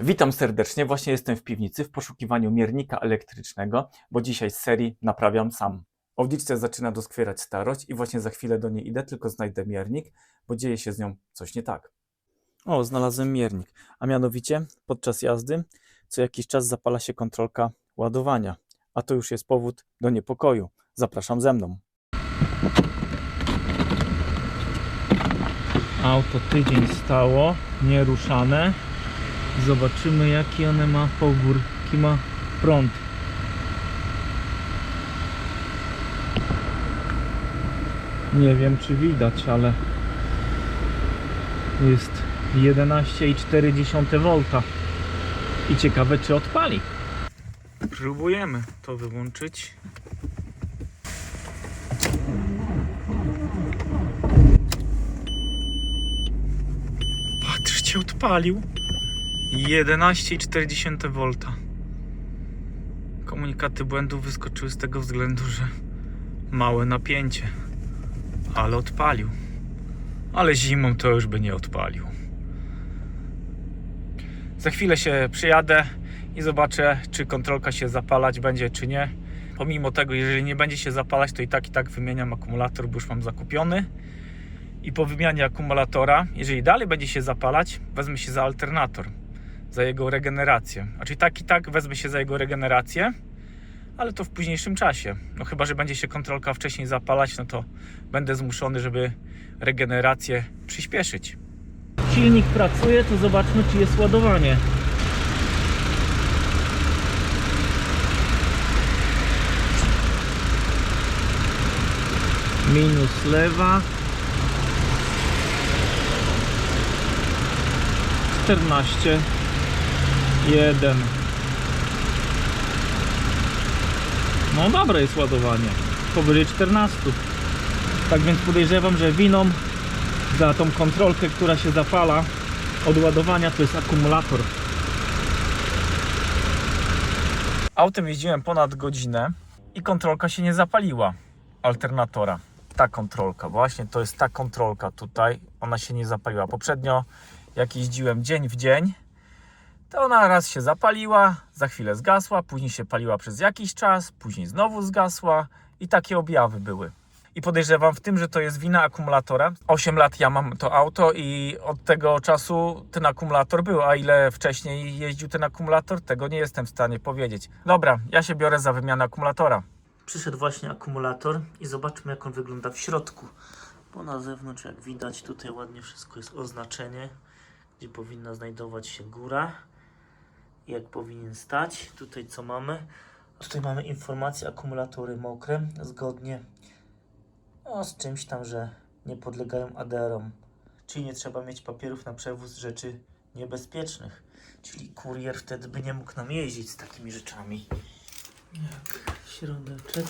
Witam serdecznie. Właśnie jestem w piwnicy w poszukiwaniu miernika elektrycznego, bo dzisiaj z serii naprawiam sam. Owdiczce zaczyna doskwierać starość i właśnie za chwilę do niej idę, tylko znajdę miernik, bo dzieje się z nią coś nie tak. O, znalazłem miernik, a mianowicie podczas jazdy co jakiś czas zapala się kontrolka ładowania, a to już jest powód do niepokoju. Zapraszam ze mną. Auto tydzień stało, nieruszane. Zobaczymy jaki one ma pobór, jaki ma prąd. Nie wiem czy widać, ale jest 11,4 V. I ciekawe czy odpali. Próbujemy to wyłączyć. Patrzcie, odpalił. 11,4 V. Komunikaty błędu wyskoczyły z tego względu, że małe napięcie. Ale odpalił. Ale zimą to już by nie odpalił. Za chwilę się przyjadę i zobaczę, czy kontrolka się zapalać będzie, czy nie. Pomimo tego, jeżeli nie będzie się zapalać, to i tak i tak wymieniam akumulator, bo już mam zakupiony. I po wymianie akumulatora, jeżeli dalej będzie się zapalać, wezmę się za alternator, za jego regenerację. Czyli tak i tak wezmę się za jego regenerację, ale to w późniejszym czasie. No chyba, że będzie się kontrolka wcześniej zapalać, no to będę zmuszony, żeby regenerację przyspieszyć. Silnik pracuje, to zobaczmy, czy jest ładowanie. Minus lewa. 14 1 No dobre jest ładowanie. Powyżej 14 Tak więc podejrzewam, że winą za tą kontrolkę, która się zapala od ładowania to jest akumulator. Autem jeździłem ponad godzinę i kontrolka się nie zapaliła. Alternatora. Ta kontrolka, właśnie to jest ta kontrolka tutaj, ona się nie zapaliła. Poprzednio jak jeździłem dzień w dzień, to ona raz się zapaliła, za chwilę zgasła, później się paliła przez jakiś czas, później znowu zgasła i takie objawy były. I podejrzewam w tym, że to jest wina akumulatora. 8 lat ja mam to auto i od tego czasu ten akumulator był, a ile wcześniej jeździł ten akumulator, tego nie jestem w stanie powiedzieć. Dobra, ja się biorę za wymianę akumulatora. Przyszedł właśnie akumulator i zobaczmy jak on wygląda w środku. Bo na zewnątrz jak widać tutaj ładnie wszystko jest oznaczenie, gdzie powinna znajdować się góra jak powinien stać. Tutaj co mamy? Tutaj mamy informację akumulatory mokre zgodnie no, z czymś tam, że nie podlegają ADR-om. Czyli nie trzeba mieć papierów na przewóz rzeczy niebezpiecznych. Czyli kurier wtedy by nie mógł nam jeździć z takimi rzeczami. Jak środeczek.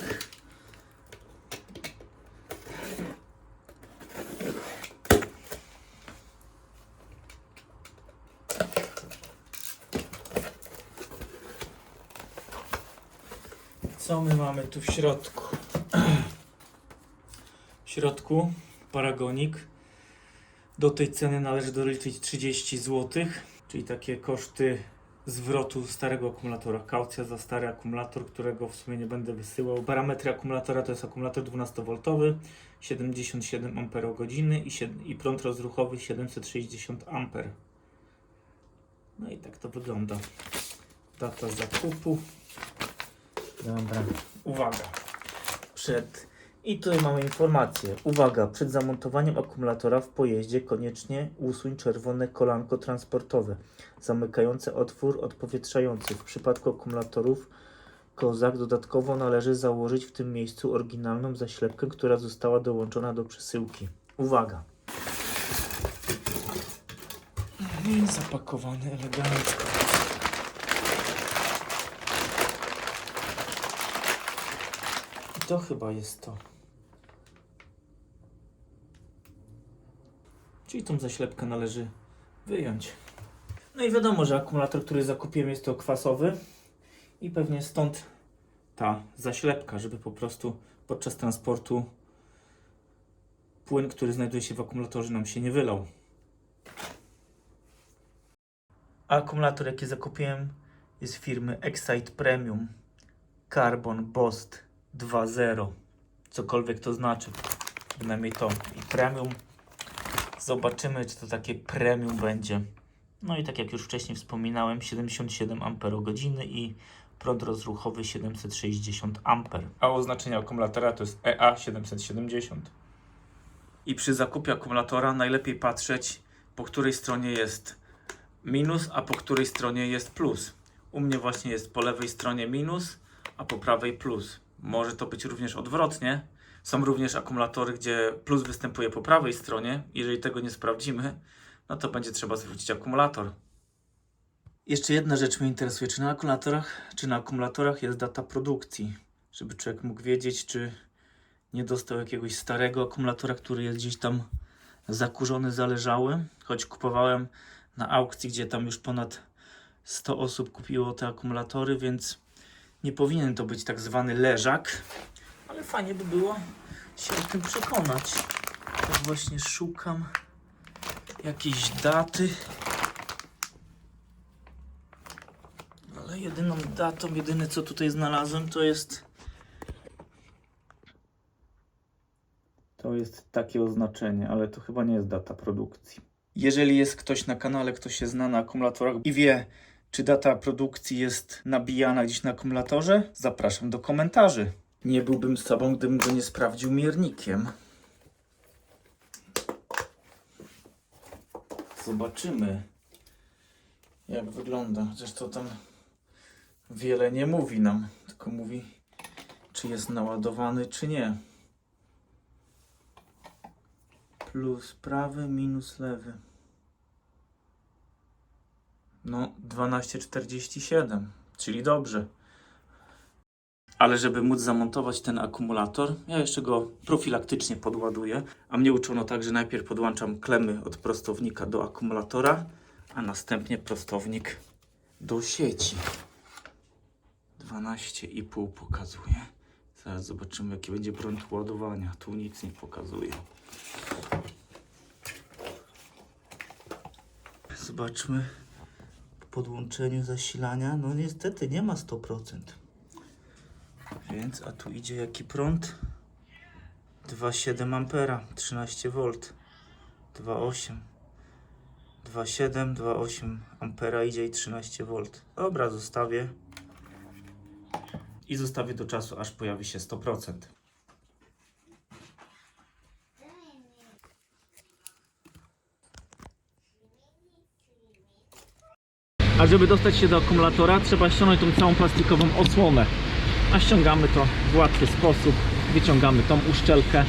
Co my mamy tu w środku? W środku paragonik. Do tej ceny należy doliczyć 30 zł, czyli takie koszty zwrotu starego akumulatora. Kaucja za stary akumulator, którego w sumie nie będę wysyłał. Parametry akumulatora to jest akumulator 12V, 77 Ah i, i prąd rozruchowy 760 A. No i tak to wygląda. Data zakupu. Dobra, uwaga. Przed. I tutaj mamy informację. Uwaga, przed zamontowaniem akumulatora w pojeździe koniecznie usuń czerwone kolanko transportowe zamykające otwór odpowietrzający. W przypadku akumulatorów Kozak dodatkowo należy założyć w tym miejscu oryginalną zaślepkę, która została dołączona do przesyłki. Uwaga. I zapakowany elegancko. To chyba jest to. Czyli tą zaślepkę należy wyjąć. No i wiadomo, że akumulator, który zakupiłem jest to kwasowy i pewnie stąd ta zaślepka, żeby po prostu podczas transportu płyn, który znajduje się w akumulatorze nam się nie wylał. Akumulator, jaki zakupiłem, jest firmy Excite Premium Carbon Boost 2.0. Cokolwiek to znaczy. Przynajmniej to. I premium. Zobaczymy, czy to takie premium będzie. No i tak jak już wcześniej wspominałem, 77 Ah i prąd rozruchowy 760 A. A oznaczenie akumulatora to jest E EA770. I przy zakupie akumulatora najlepiej patrzeć, po której stronie jest minus, a po której stronie jest plus. U mnie właśnie jest po lewej stronie minus, a po prawej plus. Może to być również odwrotnie. Są również akumulatory, gdzie plus występuje po prawej stronie. Jeżeli tego nie sprawdzimy, no to będzie trzeba zwrócić akumulator. Jeszcze jedna rzecz mnie interesuje, czy na akumulatorach, czy na akumulatorach jest data produkcji, żeby człowiek mógł wiedzieć, czy nie dostał jakiegoś starego akumulatora, który jest gdzieś tam zakurzony, zależały, choć kupowałem na aukcji, gdzie tam już ponad 100 osób kupiło te akumulatory, więc nie powinien to być tak zwany leżak, ale fajnie by było się o tym przekonać. Tak właśnie szukam jakiejś daty. Ale jedyną datą, jedyne co tutaj znalazłem to jest To jest takie oznaczenie, ale to chyba nie jest data produkcji. Jeżeli jest ktoś na kanale, kto się zna na akumulatorach i wie, czy data produkcji jest nabijana gdzieś na akumulatorze, zapraszam do komentarzy. Nie byłbym sobą, gdybym go nie sprawdził miernikiem. Zobaczymy, jak wygląda. Chociaż to tam wiele nie mówi nam, tylko mówi, czy jest naładowany, czy nie plus prawy minus lewy. No, 12,47, czyli dobrze. Ale żeby móc zamontować ten akumulator, ja jeszcze go profilaktycznie podładuję. A mnie uczono tak, że najpierw podłączam klemy od prostownika do akumulatora, a następnie prostownik do sieci. 12,5 pokazuje. Zaraz zobaczymy, jaki będzie prąd ładowania. Tu nic nie pokazuje. Zobaczmy podłączeniu zasilania. No niestety nie ma 100%. Więc, a tu idzie jaki prąd? 2,7 ampera, 13 V. 2,8. 2,7, 2,8 ampera idzie i 13 V. Dobra, zostawię. I zostawię do czasu, aż pojawi się 100%. A żeby dostać się do akumulatora, trzeba ściągnąć tą całą plastikową osłonę. A ściągamy to w łatwy sposób. Wyciągamy tą uszczelkę.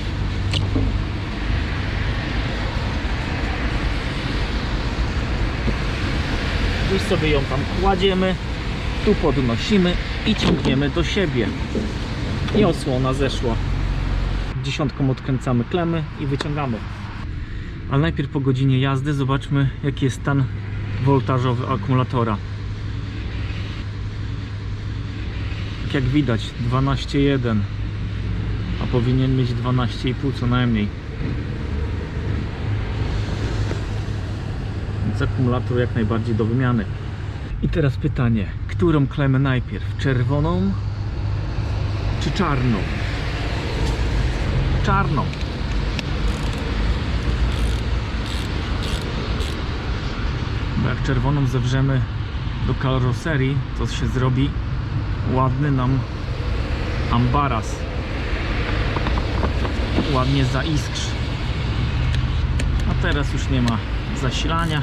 Już sobie ją tam kładziemy, tu podnosimy i ciągniemy do siebie. I osłona zeszła. Dziesiątką odkręcamy klemy i wyciągamy. Ale najpierw po godzinie jazdy zobaczmy jaki jest stan woltażowy akumulatora. Tak jak widać 12,1 a powinien mieć 12,5 co najmniej. Więc akumulator jak najbardziej do wymiany. I teraz pytanie, którą klemę najpierw? Czerwoną czy czarną? Czarną. Bo jak czerwoną zewrzemy do karoserii, to się zrobi ładny nam ambaras. Ładnie zaiskrzy. A teraz już nie ma zasilania.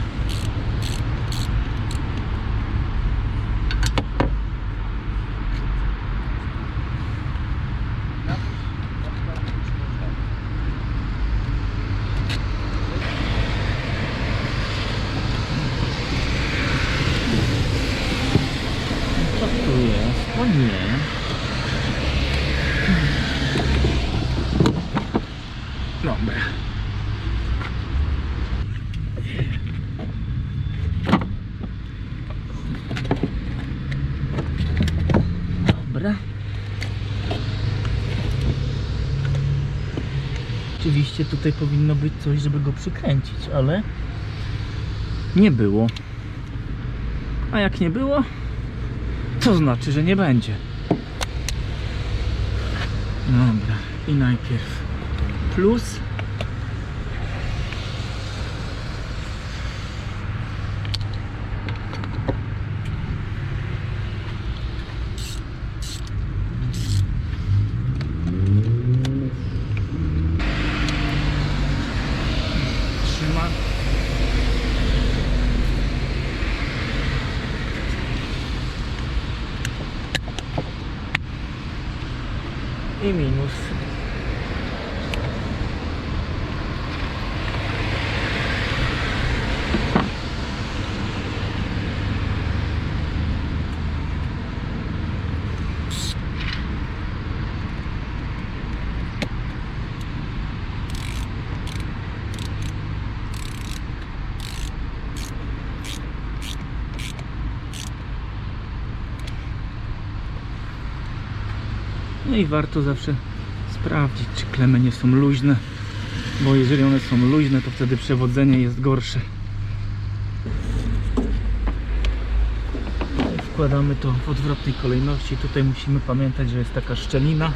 Co tu jest? O nie. Dobra. Dobra. Oczywiście tutaj powinno być coś, żeby go przykręcić, ale nie było. A jak nie było, to znaczy, że nie będzie. Dobra, i najpierw plus. I minus. No i warto zawsze sprawdzić, czy klemy nie są luźne, bo jeżeli one są luźne, to wtedy przewodzenie jest gorsze. Wkładamy to w odwrotnej kolejności. Tutaj musimy pamiętać, że jest taka szczelina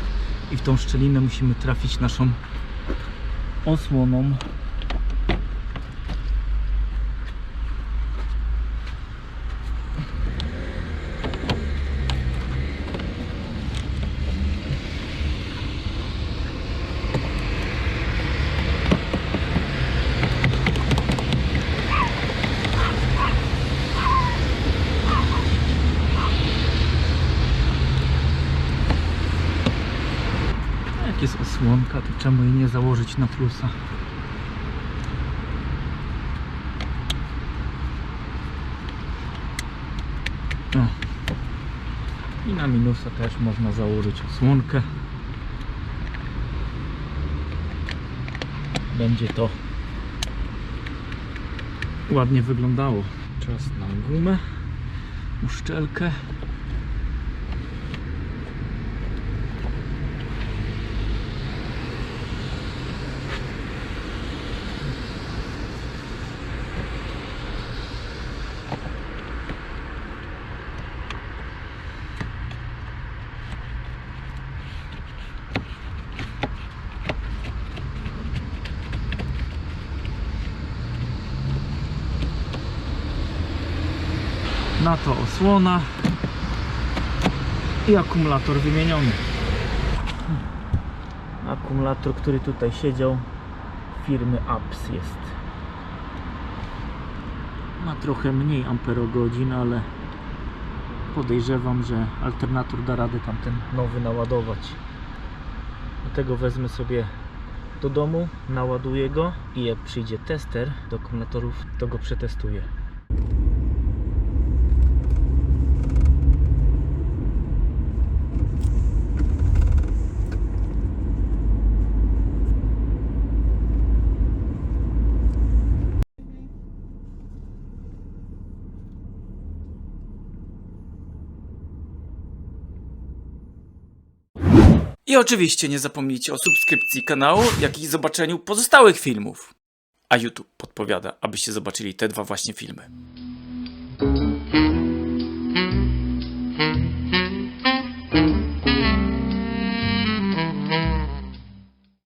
i w tą szczelinę musimy trafić naszą osłoną. Osłonka, to czemu jej nie założyć na plusa? O. I na minusa też można założyć osłonkę. Będzie to ładnie wyglądało. Czas na gumę, uszczelkę. Na to osłona i akumulator wymieniony. Akumulator, który tutaj siedział, firmy APS jest. Ma trochę mniej amperogodzin, ale podejrzewam, że alternator da radę tamten nowy naładować. Dlatego wezmę sobie do domu, naładuję go i jak przyjdzie tester do akumulatorów, to go przetestuję. I oczywiście nie zapomnijcie o subskrypcji kanału, jak i zobaczeniu pozostałych filmów. A YouTube podpowiada, abyście zobaczyli te dwa właśnie filmy.